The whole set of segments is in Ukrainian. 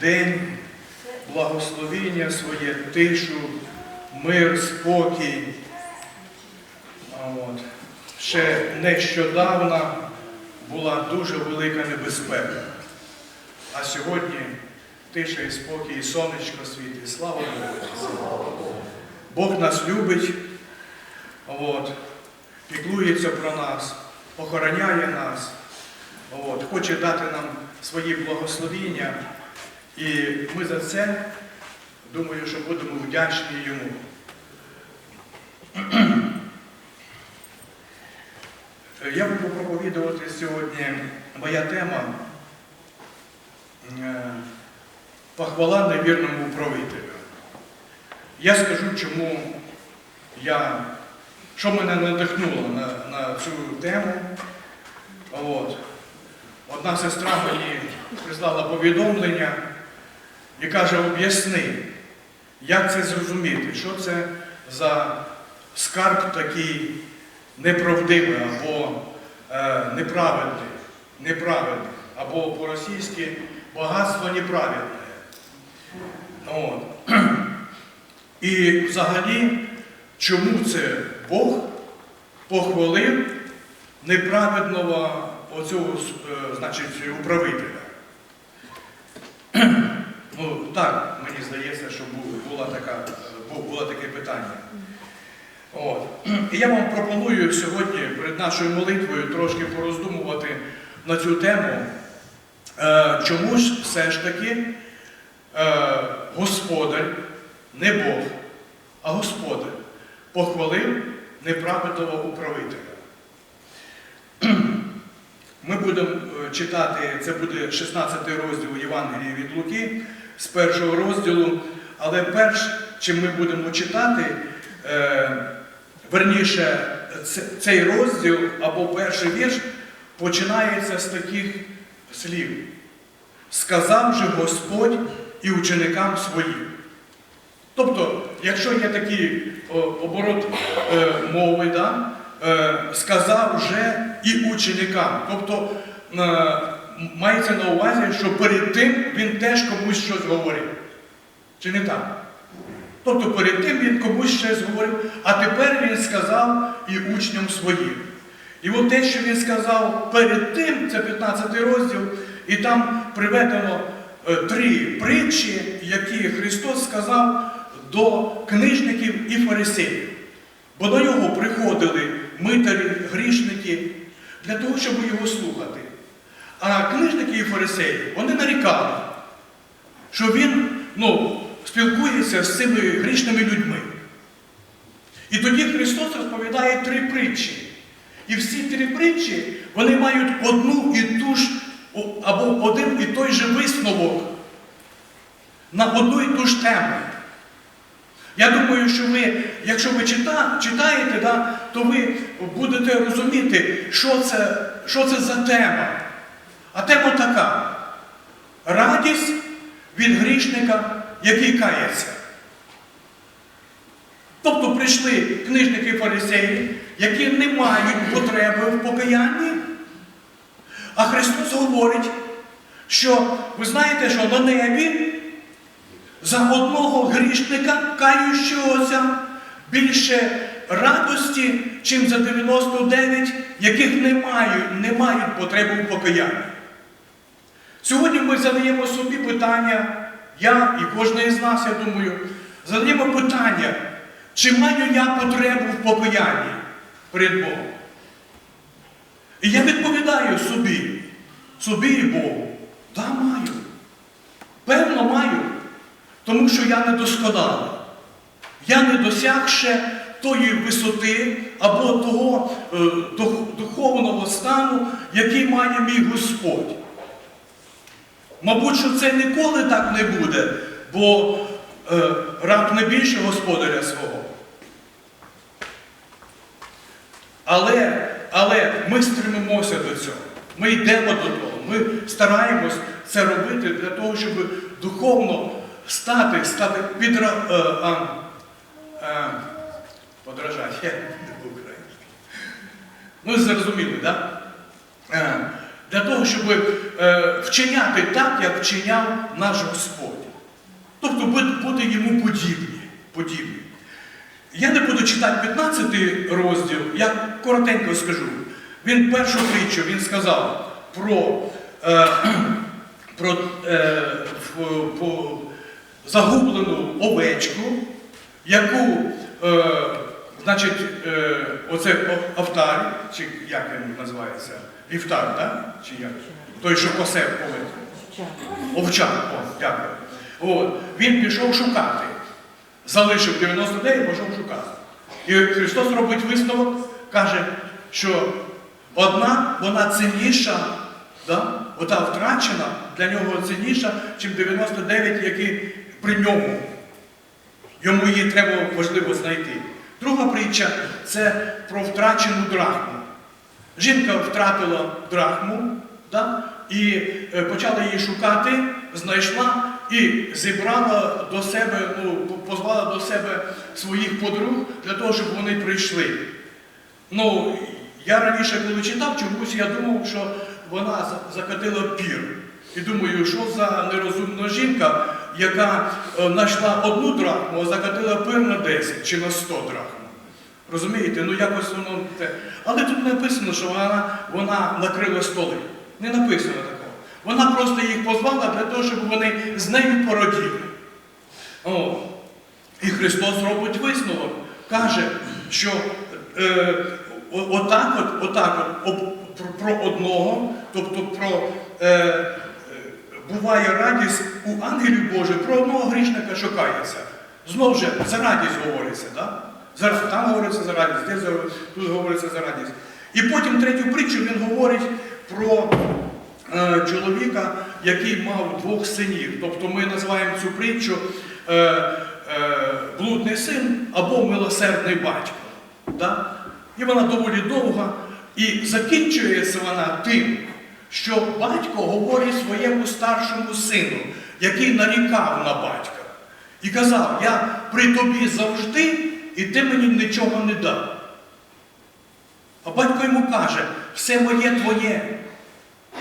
день, благословіння своє, тишу, мир, спокій. От. Ще нещодавно була дуже велика небезпека. А сьогодні тиша і спокій, і сонечко світить. Слава Богу! Бог нас любить, от, піклується про нас, охороняє нас, от, хоче дати нам свої благословіння. І ми за це, думаю, що будемо вдячні йому. Я буду проповідувати сьогодні моя тема е, похвала невірному управителю. Я скажу, чому я, що мене надихнуло на, на цю тему. От. Одна сестра мені прислала повідомлення і каже, об'ясни, як це зрозуміти, що це за скарб такий неправдивий або е, неправедний, неправедний, або по-російськи багатство неправедне. От. І взагалі, чому це Бог похвалив неправедного оцього, е, значить, управителя? Ну, так, мені здається, що бу- була така, було таке питання. От. І я вам пропоную сьогодні перед нашою молитвою трошки пороздумувати на цю тему. Е, Чому ж все ж таки е, Господар, не Бог, а Господар похвалив неправедного управителя? Ми будемо е, читати, це буде 16 розділ Євангелія від Луки з першого розділу, але перш чим ми будемо читати, е, верніше, цей розділ або перший вірш починається з таких слів. Сказав же Господь і ученикам своїм. Тобто, якщо є такий оборот е, мови, да, е, сказав вже і ученикам. Тобто е, мається на увазі, що перед тим він теж комусь щось говорив. Чи не так? Тобто перед тим він комусь щось говорив, а тепер він сказав і учням своїм. І от те, що він сказав перед тим, це 15 розділ, і там приведено е, три притчі, які Христос сказав до книжників і фарисеїв. Бо до нього приходили митарі, грішники для того, щоб його слухати. А книжники і фарисеї, вони нарікали, що він ну, спілкується з цими грішними людьми. І тоді Христос розповідає три притчі. І всі три притчі вони мають одну і ту ж, або один і той же висновок на одну і ту ж тему. Я думаю, що ви, якщо ви чита, читаєте, да, то ви будете розуміти, що це, що це за тема. А тема така: радість від грішника, який кається. Тобто прийшли книжники фарисеї, які не мають потреби в покаянні. А Христос говорить, що ви знаєте, що на небі за одного грішника, каючогося, більше радості, чим за 99, яких не мають, не мають потреби в покаянні. Сьогодні ми задаємо собі питання, я і кожен із нас, я думаю, задаємо питання, чи маю я потребу в покаянні перед Богом? І я відповідаю собі, собі і Богу, да, маю. Певно, маю, тому що я не досконалий. Я не досяг ще тої висоти або того е, духовного стану, який має мій Господь. Мабуть, що це ніколи так не буде, бо е, раб не більше господаря свого. Але, але ми стремимося до цього. Ми йдемо до того. Ми стараємось це робити для того, щоб духовно стати, стати підра, е, а, е, подражати, я не український. Ну, зрозуміли, так? Да? Е, для того, щоб е, вчиняти так, як вчиняв наш Господь. Тобто бути, йому подібні. подібні. Я не буду читати 15 розділ, я коротенько скажу. Він першу притчу він сказав про, е, про е, по загублену овечку, яку, е, значить, е, оце автар, чи як він називається? Вівтар, так? Чи як? Той, що посе овець. Овчар, о, дякую. От. Він пішов шукати. Залишив 99, пішов шукати. І Христос робить висновок, каже, що одна вона цінніша, да? ота втрачена для нього цінніша, ніж 99, які при ньому. Йому її треба важливо знайти. Друга притча це про втрачену драхму. Жінка втратила драхму да? і е, почала її шукати, знайшла і зібрала до себе, ну, позвала до себе своїх подруг для того, щоб вони прийшли. Ну, я раніше, коли читав, чомусь я думав, що вона за- закатила пір. І думаю, що за нерозумна жінка, яка е, знайшла одну драхму, а закатила пир на 10 чи на 100 драхм. Розумієте, ну якось воно. Але тут не написано, що вона, вона накрила столи. Не написано такого. Вона просто їх позвала для того, щоб вони з нею породіли. О. І Христос робить висновок. Каже, що е, отак от, отак от, об- про, про одного, тобто про е, е, буває радість у ангелів Божих, про одного грішника що кається. Знову ж за радість говориться, да? Зараз там говориться за радість, де тут говориться за радість. І потім третю притчу він говорить про е, чоловіка, який мав двох синів. Тобто ми називаємо цю притчу е, е, блудний син або милосердний батько. Да? І вона доволі довга. І закінчується вона тим, що батько говорить своєму старшому сину, який нарікав на батька. І казав, я при тобі завжди, і ти мені нічого не дав. А батько йому каже, все моє твоє.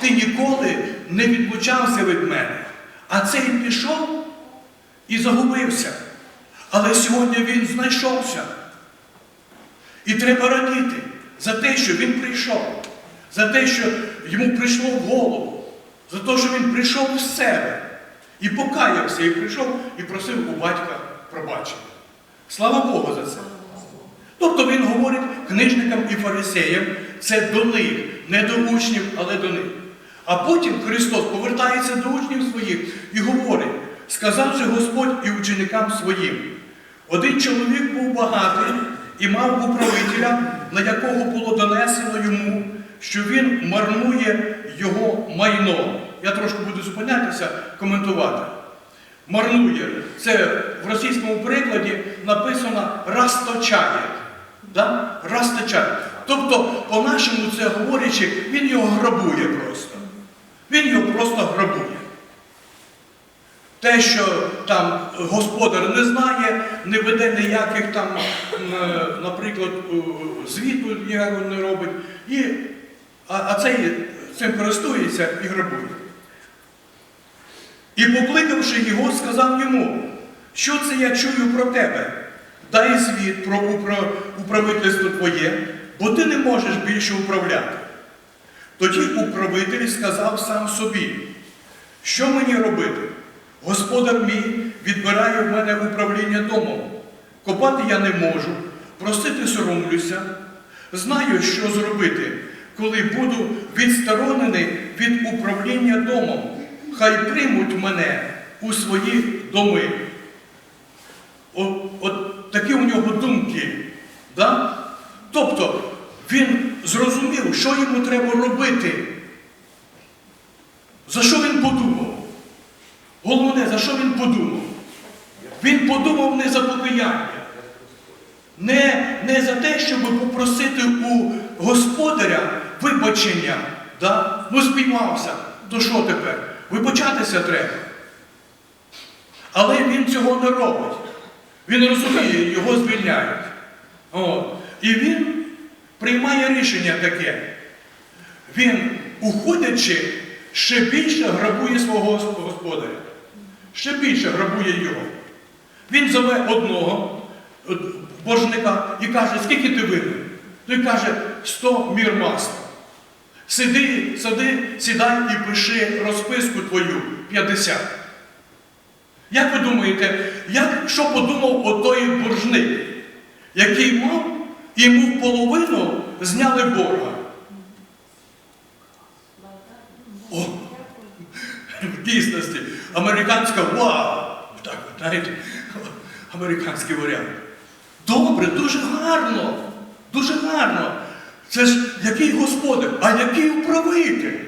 Ти ніколи не відлучався від мене. А цей пішов і загубився. Але сьогодні він знайшовся. І треба радіти за те, що він прийшов, за те, що йому прийшло в голову, за те, що він прийшов в себе і покаявся, і прийшов і просив у батька пробачення. Слава Богу за це. Тобто він говорить книжникам і фарисеям, це до них, не до учнів, але до них. А потім Христос повертається до учнів своїх і говорить, сказав же Господь і ученикам своїм. Один чоловік був багатий і мав управителя, на якого було донесено йому, що він марнує його майно. Я трошки буду зупинятися, коментувати. Марнує. Це в російському перекладі написано розточає. Да? Розточає. Тобто, по-нашому це говорячи, він його грабує просто. Він його просто грабує. Те, що там господар не знає, не веде ніяких там, е, наприклад, звіту ніякого не робить, і, а, а цей цим користується і грабує. І покликавши його, сказав йому, що це я чую про тебе? Дай звіт про управительство твоє, бо ти не можеш більше управляти. Тоді управитель сказав сам собі, що мені робити? Господар мій відбирає в мене управління домом. Копати я не можу, просити соромлюся. Знаю, що зробити, коли буду відсторонений від управління домом. Хай приймуть мене у свої доми. От, от такі у нього думки. Да? Тобто він зрозумів, що йому треба робити. За що він подумав? Головне, за що він подумав? Він подумав не за покаяння, не, не за те, щоб попросити у господаря вибачення. Да? Ну, спіймався, то що тепер? Вибачатися треба. Але він цього не робить. Він розуміє, його звільняють. О. І він приймає рішення таке. Він уходячи, ще більше грабує свого господаря. Ще більше грабує його. Він зове одного боржника і каже, скільки ти винен? Той каже, 100 мір масла. Сиди, сиди, сідай і пиши розписку твою 50. Як ви думаєте, як, що подумав отой боржник, який мав, йому в половину зняли борга? О, в дійсності, американська вау! Так, знаєте, американський варіант. Добре, дуже гарно, дуже гарно. Це ж який господар, а який управитель?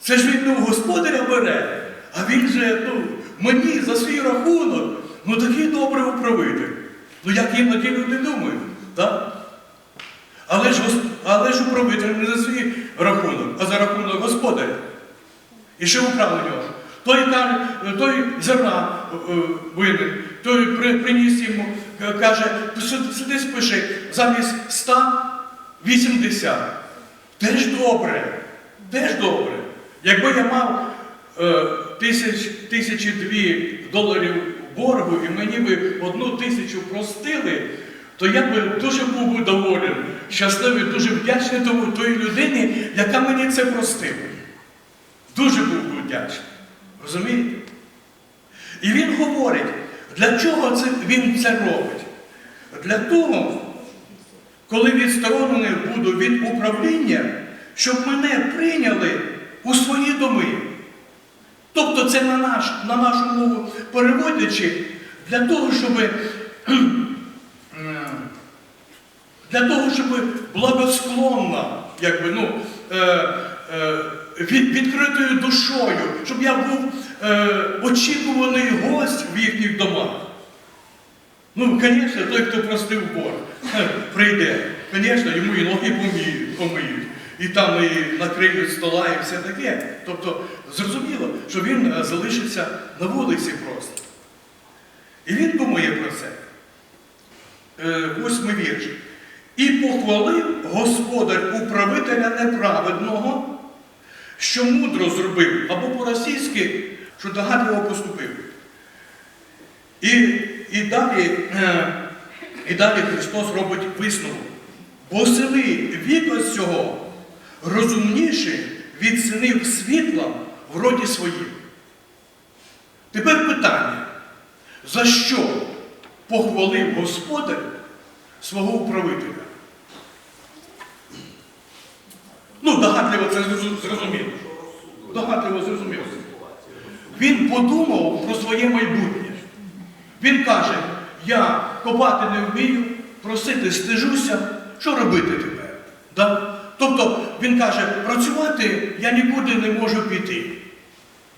Це ж він не у господаря бере, а він же ну, мені за свій рахунок, ну такий добрий управитель. Ну як іноді люди думають, так? Але ж, але ж управитель не за свій рахунок, а за рахунок господаря. І ще вправо нього. Той, той зерна е, винен, той при- приніс йому, е, каже, «Сиди- сиди спиши, замість 100 – 80. Теж добре, теж добре. Якби я мав е, тисяч, тисячі дві доларів боргу і мені би одну тисячу простили, то я би дуже був доволен, щасливий, дуже вдячний тому тої людині, яка мені це простила. Дуже був би вдячний. Розумієте? І він говорить, для чого це, він це робить? Для того, коли відсторонений буду від управління, щоб мене прийняли у свої доми. Тобто це на, наш, на нашу мову переводячи, для того, щоб для того, щоб благосклонно, якби, ну, е, е, від, відкритою душою, щоб я був е, очікуваний гость в їхніх домах. Ну, звісно, той, хто простив борг, е, прийде. Звісно, йому і ноги помиють, і там і накриють стола, і все таке. Тобто, зрозуміло, що він е, залишиться на вулиці просто. І він думає про це. Е, Восьмий вірш. І похвалив господар управителя неправедного, що мудро зробив, або по-російськи, що догадливо поступив. І, і, далі, е, і далі Христос робить висновок. Бо сини віка цього розумніші від синів світла в роді своїм. Тепер питання, за що похвалив Господар свого управителя? Ну, догадливо це зрозуміло. Догадливо зрозуміло. Він подумав про своє майбутнє. Він каже, я копати не вмію, просити стежуся, що робити тепер? Да? Тобто він каже, працювати я нікуди не можу піти,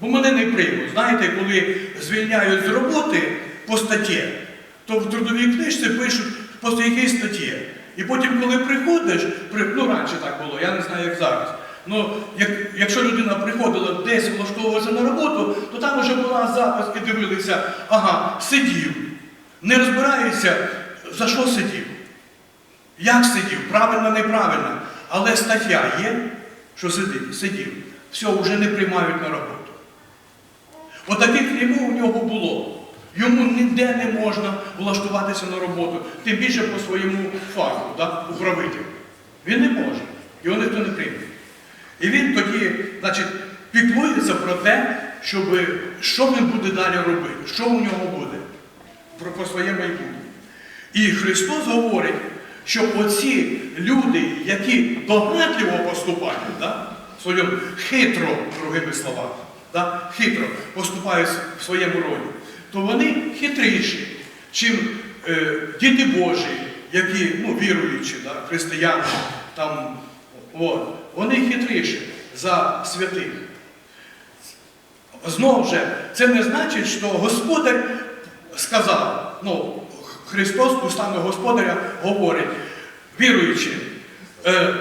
бо мене не приймуть. Знаєте, коли звільняють з роботи по статті, то в трудовій книжці пишуть по якій статті. І потім, коли приходиш, при... ну раніше так було, я не знаю, як зараз. Ну, як, якщо людина приходила десь влаштовувалася на роботу, то там вже була запис і дивилися, ага, сидів. Не розбирається, за що сидів. Як сидів, правильно, неправильно. Але стаття є, що сидів, сидів. Все, вже не приймають на роботу. Отаких йому у нього було. Йому ніде не можна влаштуватися на роботу, тим більше по своєму фаху, да, управителю. Він не може, його ніхто не прийме. І він тоді, значить, піклується про те, щоб, що він буде далі робити, що у нього буде про, про своє майбутнє. І Христос говорить, що оці люди, які догадливо поступають, да, в своєму хитро, другими словами, да, хитро поступають в своєму роді, то вони хитріші, чим е, діти Божі, які ну, віруючі, да, християни, там, от, вони хитріші за святих. Знову ж, це не значить, що Господар сказав, ну, Христос устами Господаря говорить, віруючи, е,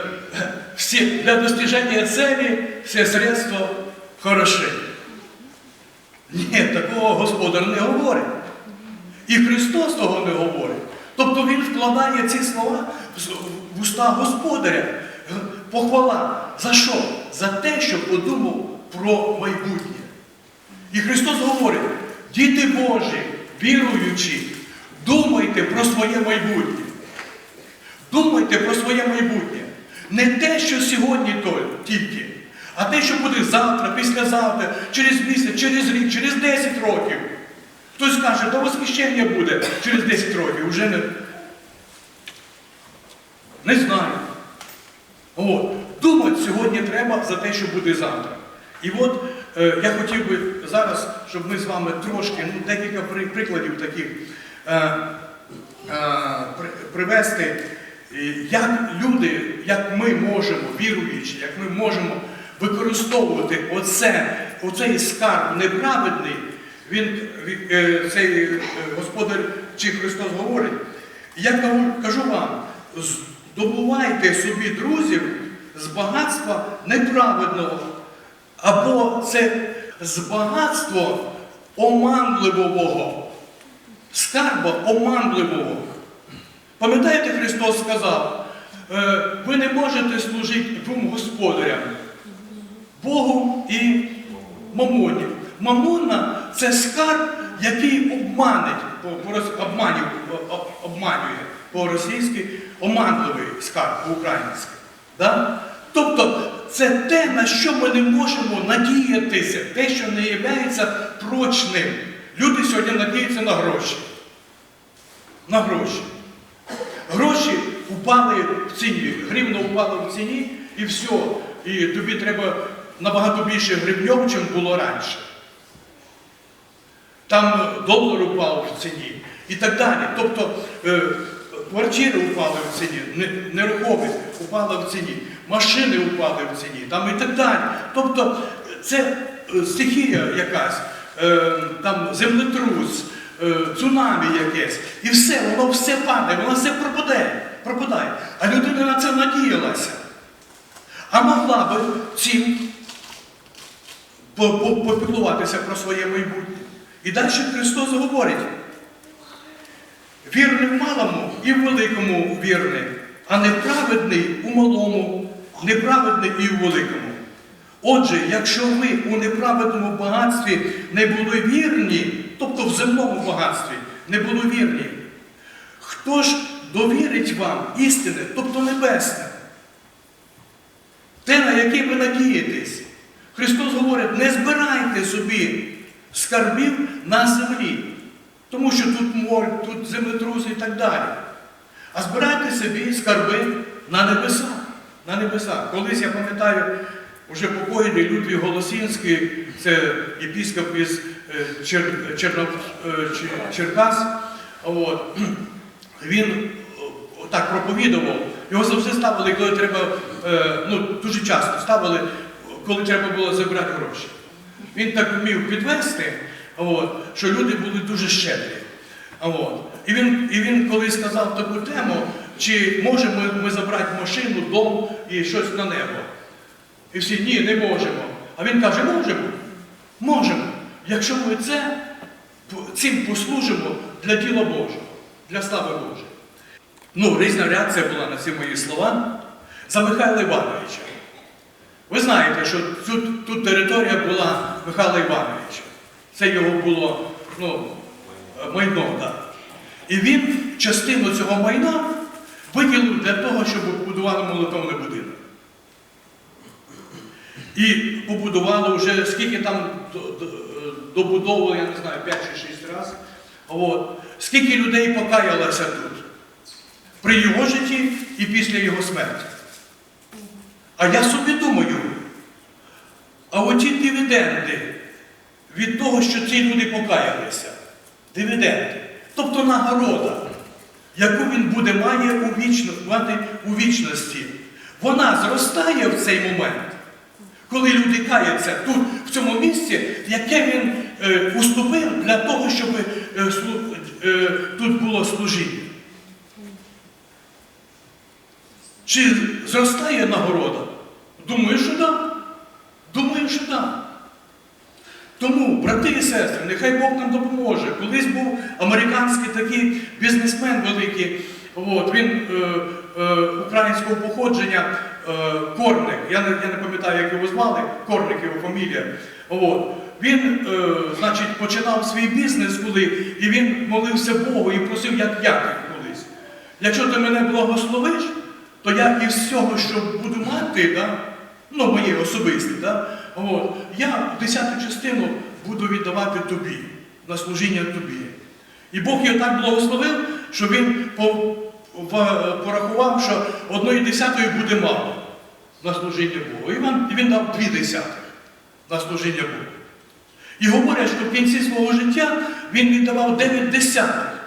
всі, для достиження цілі все средства хороші. Ні, такого Господар не говорить. І Христос того не говорить. Тобто Він вкладає ці слова в уста Господаря. Похвала. За що? За те, що подумав про майбутнє. І Христос говорить, діти Божі, віруючі, думайте про своє майбутнє. Думайте про своє майбутнє. Не те, що сьогодні тільки, а те, що буде завтра, післязавтра, через місяць, через рік, через 10 років. Хтось каже, то восхищення буде через 10 років, вже не. Не знаю. От. Думати сьогодні треба за те, що буде завтра. І от е, я хотів би зараз, щоб ми з вами трошки, ну, декілька прикладів таких е, е, привести, е, як люди, як ми можемо, віруючи, як ми можемо використовувати оце, оцей скарб неправедний, він, е, цей е, Господар чи Христос говорить. Я кажу, вам, здобувайте собі друзів з багатства неправедного, або це з багатства оманливого, скарба оманливого. Пам'ятаєте, Христос сказав, е, ви не можете служити двом господарям, Богу і Мамоні. Мамона це скарб, який обманить, обманює по-російськи, оманливий скарб по-українськи. Да? Тобто це те, на що ми не можемо надіятися, те, що не є прочним. Люди сьогодні надіються на гроші. На гроші. Гроші упали в ціні, гривна упала в ціні і все. І тобі треба набагато більше гривньов, ніж було раніше. Там долар упав в ціні і так далі. Тобто е, квартири упали в ціні, не- нерухомість упала в ціні, машини упали в ціні, там і так далі. Тобто це е, стихія якась, е, там землетрус, е, цунамі якесь, і все, воно все падає, воно все пропадає, пропадає. А людина на це надіялася. А могла би цим по- по- попіклуватися про своє майбутнє. І далі Христос говорить, вірний в малому і в великому вірний, а неправедний у малому, неправедний і у великому. Отже, якщо ви у неправедному багатстві не були вірні, тобто в земному багатстві не були вірні, хто ж довірить вам істине, тобто небесне? Те, на яке ви надієтесь. Христос говорить, не збирайте собі скарбів на землі, тому що тут море, тут землетруси і так далі. А збирайте собі скарби на небесах. На небесах. Колись я пам'ятаю, вже покойний Людвig Голосінський, це єпіскоп із е, Чер- Черно- е, Чер- Черкас. От. Він так проповідував. Його завжди ставили, коли треба, е, ну дуже часто ставили, коли треба було забирати гроші. Він так вмів підвести, от, що люди були дуже щедрі. От. І, він, і він коли сказав таку тему, чи можемо ми забрати машину, дом і щось на небо. І всі ні, не можемо. А він каже, можемо. Можемо. Якщо ми це цим послужимо для діла Божого, для слави Божої. Ну, різна реакція була на ці мої слова за Михайла Івановича. Ви знаєте, що тут, тут територія була Михайла Івановича. Це його було ну, майно. Да. І він частину цього майна виділив для того, щоб побудували молитовний будинок. І побудували вже скільки там до- до- добудовували, я не знаю, 5 чи 6 разів. Скільки людей покаялося тут при його житті і після його смерті. А я собі думаю, а оті дивіденди від того, що ці люди покаялися, дивіденди, тобто нагорода, яку він буде має у вічно, мати у вічності, вона зростає в цей момент, коли люди каються тут, в цьому місці, яке він е, уступив для того, щоб е, слу- е, тут було служіння. Чи зростає нагорода? Думаю, що так. Думаю, що так. Тому, брати і сестри, нехай Бог нам допоможе. Колись був американський такий бізнесмен великий, от, він е, е, українського походження, Корник, я не, я не пам'ятаю, як його звали, Корник його фамілія. От. Він, е, значить, починав свій бізнес коли, і він молився Богу і просив, як Яків колись. Якщо ти мене благословиш, то я із всього, що буду мати, да, ну моє особисте, да, от, я десяту частину буду віддавати тобі, на служіння тобі. І Бог його так благословив, що він порахував, що одної десятої буде мало на служіння Богу. І він, і він дав дві десятих на служіння Богу. І говорять, що в кінці свого життя він віддавав 9 десятих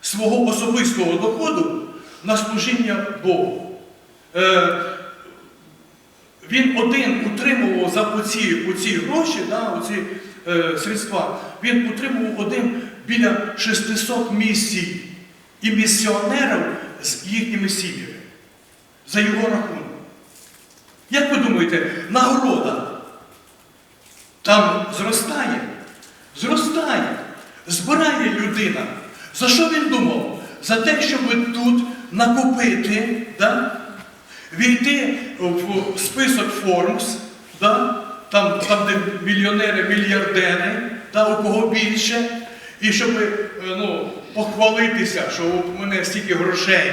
свого особистого доходу на служіння Богу. Е, він один утримував за оці, оці гроші, да, оці е, средства, він утримував один біля 600 місій і місіонерів з їхніми сім'ями за його рахунок. Як ви думаєте, нагорода там зростає? Зростає. Збирає людина. За що він думав? За те, щоб тут накопити, да? Війти в список Форбс, да? там, там, де мільйонери, мільярдери, да? у кого більше, і щоб е, ну, похвалитися, що у мене стільки грошей.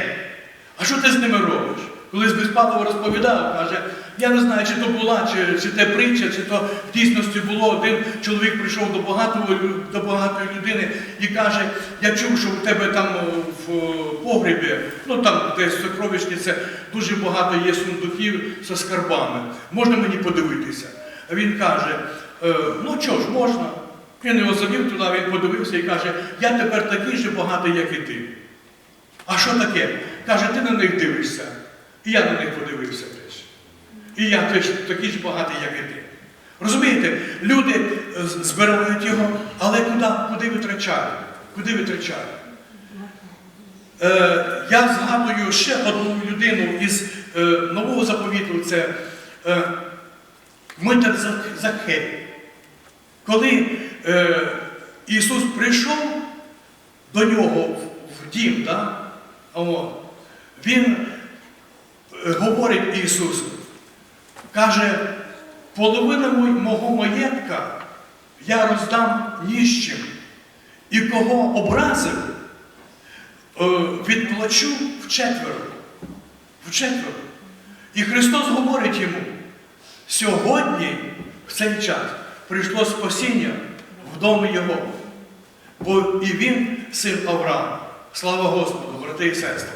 А що ти з ними робиш? Колись Безпалов розповідав, каже, я не знаю, чи то була, чи, чи те притча, чи то в дійсності було. Один чоловік прийшов до багатого, до багатої людини і каже, я чув, що в тебе там в о, погребі, ну там десь в сокровищниці, дуже багато є сундуків зі скарбами. Можна мені подивитися? А він каже, «Е, ну що ж, можна. Він його завів туди, він подивився і каже, я тепер такий же багатий, як і ти. А що таке? Каже, ти на них дивишся. І я на них подивився. І я такий ж багатий, як і ти. Розумієте, люди е, збирають його, але куди, куди витрачають? Куди витрачають? Е, я згадую ще одну людину із е, нового заповіту, це Митер Закхей. Коли Ісус прийшов до нього в, дім, да? Він говорить Ісусу, каже, половину мого маєтка я роздам ніщим, і кого образив, е, відплачу вчетверо. Вчетверо. І Христос говорить йому, сьогодні, в цей час, прийшло спасіння в домі Його. Бо і він син Авраама. Слава Господу, брати і сестри.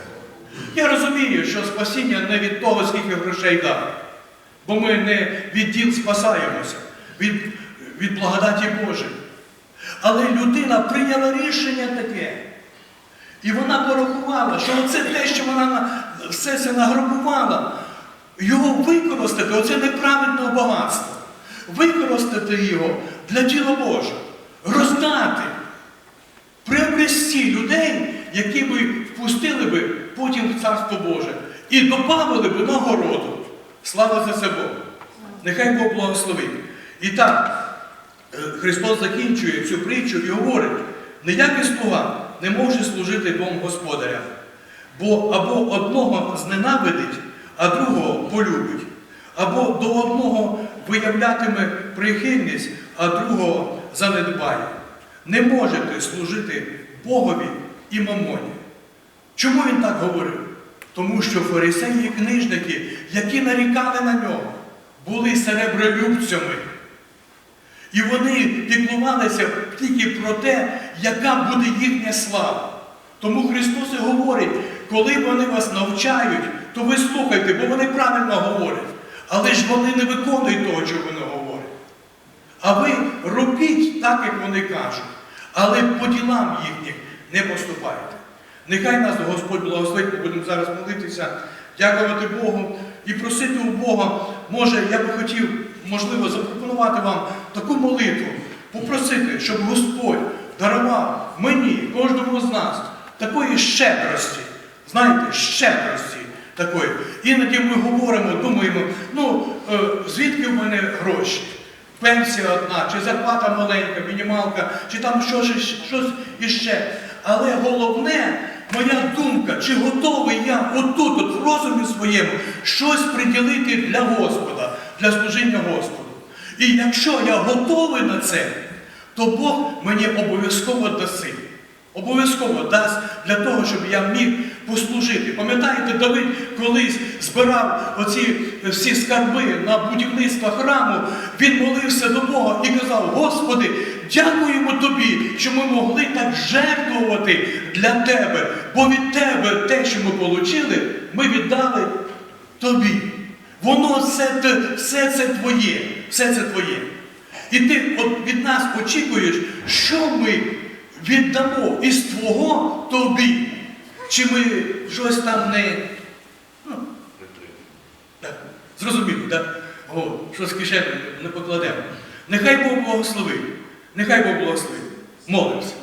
Я розумію, що спасіння не від того, скільки грошей дав. Бо ми не від діл спасаємося, від, від благодаті Божої. Але людина прийняла рішення таке. І вона порахувала, що оце те, що вона на- все це награбувала, його використати, оце неправедне багатство. Використати його для діла Божого, роздати, приобрести людей, які би впустили би потім в Царство Боже і додали би нагороду. Слава за це Богу. Нехай Бог благословить. І так, е, Христос закінчує цю притчу і говорить, ніякий слуга не може служити двом господарям, бо або одного зненавидить, а другого полюбить, або до одного виявлятиме прихильність, а другого занедбає. Не можете служити Богові і мамоні. Чому він так говорив? Тому що фарисеї і книжники, які нарікали на нього, були серебролюбцями. І вони піклувалися тільки про те, яка буде їхня слава. Тому Христос і говорить, коли вони вас навчають, то ви слухайте, бо вони правильно говорять. Але ж вони не виконують того, що вони говорять. А ви робіть так, як вони кажуть, але по ділам їхніх не поступайте. Нехай нас Господь благословить, ми будемо зараз молитися, дякувати Богу і просити у Бога, може, я би хотів, можливо, запропонувати вам таку молитву, попросити, щоб Господь дарував мені, кожному з нас, такої щедрості, знаєте, щедрості такої. Іноді ми говоримо, думаємо, ну, е, звідки в мене гроші? Пенсія одна, чи зарплата маленька, мінімалка, чи там щось, щось іще. Але головне, моя думка, чи готовий я отут, от в розумі своєму, щось приділити для Господа, для служіння Господу. І якщо я готовий на це, то Бог мені обов'язково дасть. Обов'язково дасть для того, щоб я міг послужити. Пам'ятаєте, Давид колись збирав оці всі скарби на будівництво храму, він молився до Бога і казав: Господи, дякуємо тобі, що ми могли так жертвувати для тебе, бо від тебе те, що ми отримали, ми віддали тобі. Воно все, все це твоє, все це твоє. І ти от від нас очікуєш, що ми віддамо із твого тобі. Чи ми щось там не. Ну, так, зрозуміло, так? О, що з кишені не покладемо. Нехай Бог благословить. Нехай Бог благословить. Молимося.